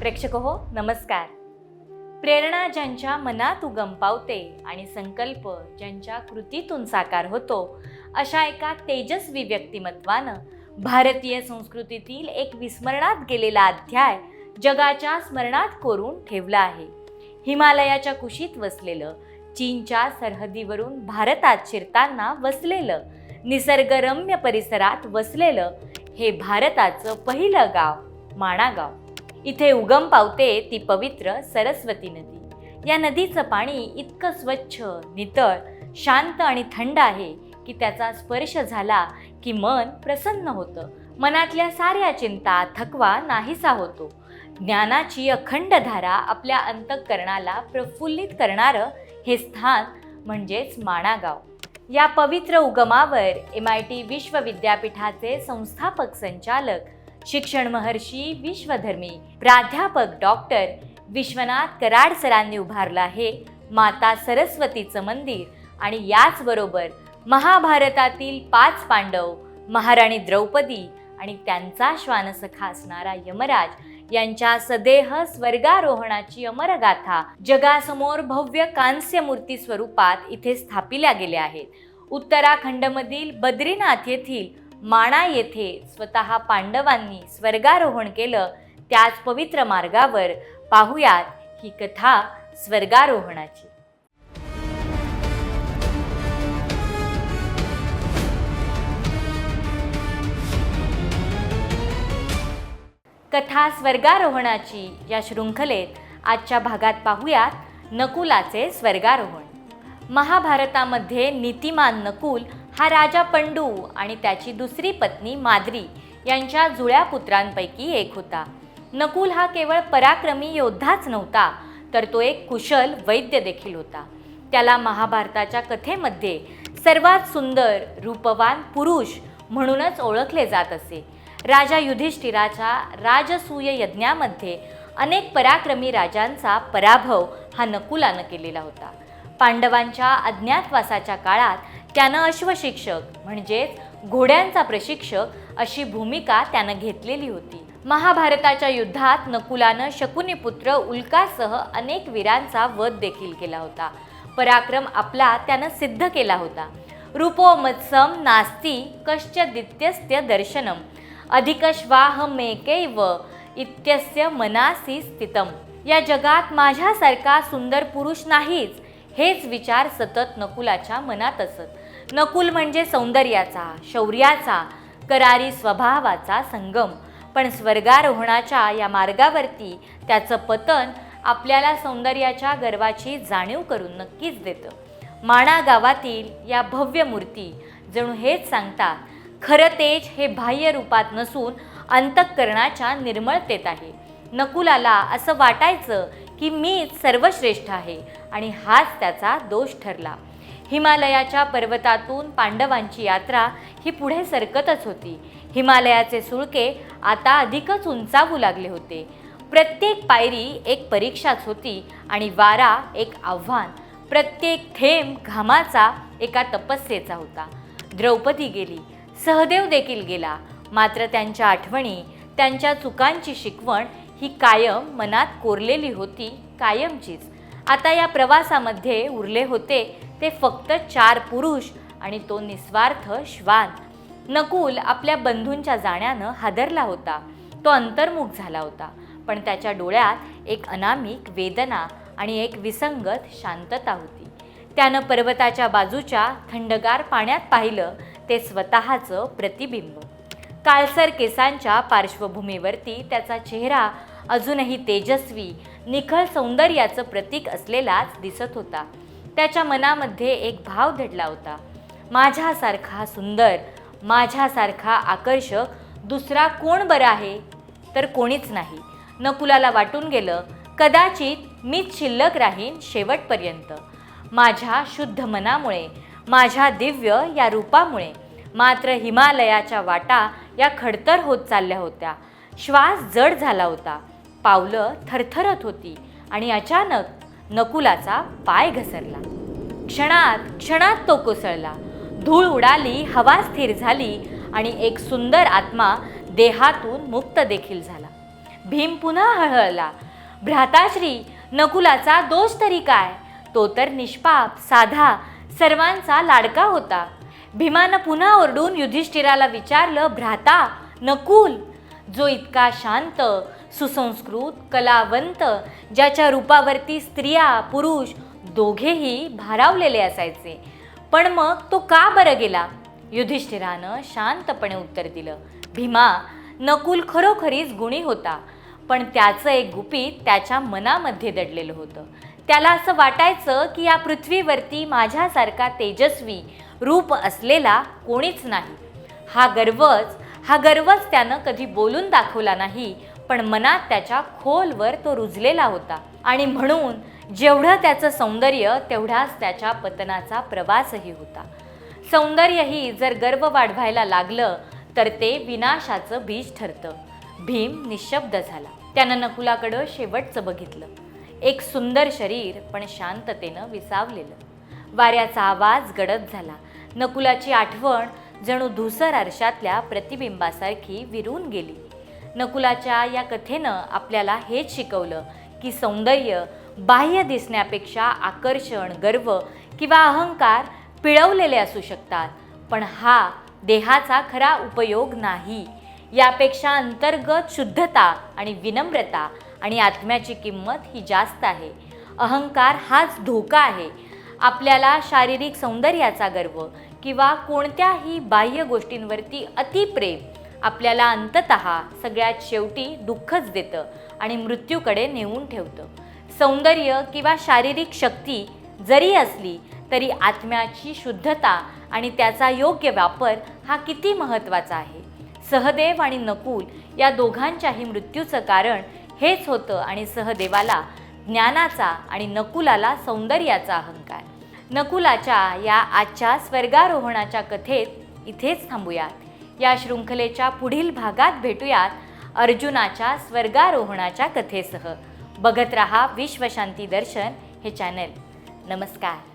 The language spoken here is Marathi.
प्रेक्षक हो नमस्कार. प्रेरणा ज्यांच्या मनात उगम पावते आणि संकल्प ज्यांच्या कृतीतून साकार होतो अशा एका तेजस्वी व्यक्तिमत्वानं भारतीय संस्कृतीतील एक विस्मरणात गेलेला अध्याय जगाच्या स्मरणात कोरून ठेवला आहे. हिमालयाच्या कुशीत वसलेलं चीनच्या सरहदीवरून भारतात शिरताना वसलेलं निसर्गरम्य परिसरात वसलेलं हे भारताचं पहिलं गाव माणागाव. इथे उगम पावते ती पवित्र सरस्वती नदी. या नदीचं पाणी इतकं स्वच्छ नितळ शांत आणि थंड आहे की त्याचा स्पर्श झाला की मन प्रसन्न होतं. मनातल्या साऱ्या चिंता थकवा नाहीसा होतो. ज्ञानाची अखंड धारा आपल्या अंतःकरणाला प्रफुल्लित करणारं हे स्थान म्हणजेच माणागाव. या पवित्र उगमावर एम आय टी विश्वविद्यापीठाचे संस्थापक संचालक शिक्षण महर्षी विश्वधर्मी प्राध्यापक डॉक्टर विश्वनाथ कराड सरांनी उभारलं आहे. माता सरस्वतीचं मंदिर आणि याचबरोबर महाभारतातील पाच पांडव महाराणी द्रौपदी आणि त्यांचा श्वानसखा असणारा यमराज यांच्या सदेह स्वर्गारोहणाची अमरगाथा जगासमोर भव्य कांस्य मूर्ती स्वरूपात इथे स्थापिल्या गेल्या आहेत. उत्तराखंडमधील बद्रीनाथ येथील माणा येथे स्वतः पांडवांनी स्वर्गारोहण केलं त्याच पवित्र मार्गावर पाहुयात ही कथा स्वर्गारोहणाची. कथा स्वर्गारोहणाची या शृंखलेत आजच्या भागात पाहूयात नकुलाचे स्वर्गारोहण. महाभारतामध्ये नीतिमान नकुल हा राजा पंडू आणि त्याची दुसरी पत्नी माद्री यांच्या जुळ्या पुत्रांपैकी एक होता. नकुल हा केवळ पराक्रमी योद्धाच नव्हता तर तो एक कुशल वैद्य देखील होता. त्याला महाभारताच्या कथेमध्ये सर्वात सुंदर रूपवान पुरुष म्हणूनच ओळखले जात असे. राजा युधिष्ठिराच्या राजसूय यज्ञामध्ये अनेक पराक्रमी राजांचा पराभव हा नकुलानं केलेला होता. पांडवांच्या अज्ञातवासाच्या काळात त्यानं अश्वशिक्षक म्हणजेच घोड्यांचा प्रशिक्षक अशी भूमिका त्यानं घेतलेली होती. महाभारताच्या युद्धात नकुलानं शकुनीपुत्र उल्कासह अनेक वीरांचा वध देखील केला होता. पराक्रम आपला त्यानं सिद्ध केला होता. रूपो मत्सम नास्ती कश्चिदित्यस्य दर्शनम। अधिकश्वाहमेकैव इत्यस्य मनासी स्थितम। या जगात माझ्यासारखा सुंदर पुरुष नाहीच हेच विचार सतत नकुलाच्या मनात असत. नकुल म्हणजे सौंदर्याचा शौर्याचा करारी स्वभावाचा संगम. पण स्वर्गारोहणाच्या या मार्गावरती त्याचं पतन आपल्याला सौंदर्याच्या गर्वाची जाणीव करून नक्कीच देतं. माणा गावातील या भव्य मूर्ती जणू हेच सांगतात खरं तेज हे बाह्य रूपात नसून अंतःकरणाच्या निर्मळतेत आहे. नकुलाला असं वाटायचं की मीच सर्वश्रेष्ठ आहे आणि हाच त्याचा दोष ठरला. हिमालयाच्या पर्वतातून पांडवांची यात्रा ही पुढे सरकतच होती. हिमालयाचे सुळके आता अधिकच उंचावू लागले होते. प्रत्येक पायरी एक परीक्षाच होती आणि वारा एक आव्हान. प्रत्येक थेंब घामाचा एका तपस्येचा होता. द्रौपदी गेली. सहदेव देखील गेला. मात्र त्यांच्या आठवणी त्यांच्या चुकांची शिकवण ही कायम मनात कोरलेली होती कायमचीच. आता या प्रवासामध्ये उरले होते ते फक्त चार पुरुष आणि तो निस्वार्थ श्वान. नकुल आपल्या बंधूंच्या जाण्यानं हादरला होता. तो अंतर्मुख झाला होता. पण त्याच्या डोळ्यात एक अनामिक वेदना आणि एक विसंगत शांतता होती. त्यानं पर्वताच्या बाजूच्या थंडगार पाण्यात पाहिलं ते स्वतःचं प्रतिबिंब. काळसर केसांच्या पार्श्वभूमीवरती त्याचा चेहरा अजूनही तेजस्वी निखळ सौंदर्याचं प्रतीक असलेलाच दिसत होता. त्याच्या मनामध्ये एक भाव धडला होता. माझ्यासारखा सुंदर माझ्यासारखा आकर्षक दुसरा कोण बरं आहे? तर कोणीच नाही. नकुलाला वाटून गेलं कदाचित मीच शिल्लक राहीन शेवटपर्यंत. माझ्या शुद्ध मनामुळे माझ्या दिव्य या रूपामुळे मात्र हिमालयाच्या वाटा या खडतर होत चालल्या होत्या. श्वास जड झाला होता. पावलं थरथरत होती आणि अचानक नकुलाचा पाय घसरला. क्षणात क्षणात तो कोसळला. धूळ उडाली हवा स्थिर झाली आणि एक सुंदर आत्मा देहातून मुक्त देखील झाला. भीम पुन्हा हळहळला. भ्राताश्री नकुलाचा दोष तरी काय? तो तर निष्पाप साधा सर्वांचा लाडका होता. भीमानं पुन्हा ओरडून युधिष्ठिराला विचारलं भ्राता नकुल जो इतका शांत सुसंस्कृत कलावंत ज्याच्या रूपावरती स्त्रिया पुरुष दोघेही भारावलेले असायचे. पण मग तो का बरं गेला? युधिष्ठिरानं शांतपणे उत्तर दिलं. भीमा नकुल खरोखरीच गुणी होता पण त्याचं एक गुपित त्याच्या मनामध्ये दडलेलं होतं. त्याला असं वाटायचं की या पृथ्वीवरती माझ्यासारखा तेजस्वी रूप असलेला कोणीच नाही. हा गर्वच हा गर्वच त्यानं कधी बोलून दाखवला नाही पण मनात त्याच्या खोलवर तो रुजलेला होता. आणि म्हणून जेवढं त्याचं सौंदर्य तेवढाच त्याच्या पतनाचा प्रवासही होता. सौंदर्यही जर गर्व वाढवायला लागलं तर ते विनाशाचं बीज ठरतं. भीम निशब्द झाला. त्यानं नकुलाकडं शेवटचं बघितलं. एक सुंदर शरीर पण शांततेनं विसावलेलं. वाऱ्याचा आवाज गडद झाला. नकुलाची आठवण जणू धुसर आरशातल्या प्रतिबिंबासारखी विरून गेली. नकुलाच्या या कथेनं आपल्याला हेच शिकवलं की सौंदर्य बाह्य दिसण्यापेक्षा आकर्षण गर्व किंवा अहंकार पिळवलेले असू शकतात पण हा देहाचा खरा उपयोग नाही. यापेक्षा अंतर्गत शुद्धता आणि विनम्रता आणि आत्म्याची किंमत ही जास्त आहे. अहंकार हाच धोका आहे. आपल्याला शारीरिक सौंदर्याचा गर्व किंवा कोणत्याही बाह्य गोष्टींवरती अतिप्रेम आपल्याला अंतत सगळ्यात शेवटी दुःखच देतं आणि मृत्यूकडे नेऊन ठेवतं. सौंदर्य किंवा शारीरिक शक्ती जरी असली तरी आत्म्याची शुद्धता आणि त्याचा योग्य वापर हा किती महत्त्वाचा आहे. सहदेव आणि नकुल या दोघांच्याही मृत्यूचं कारण हेच होतं आणि सहदेवाला ज्ञानाचा आणि नकुलाला सौंदर्याचा अहंकार. नकुलाच्या या आजच्या स्वर्गारोहणाच्या कथेत इथेच थांबूयात. या शृंखलेच्या पुढील भागात भेटूयात अर्जुनाच्या स्वर्गारोहणाच्या कथेसह. बघत रहा विश्वशांती दर्शन हे चॅनल. नमस्कार.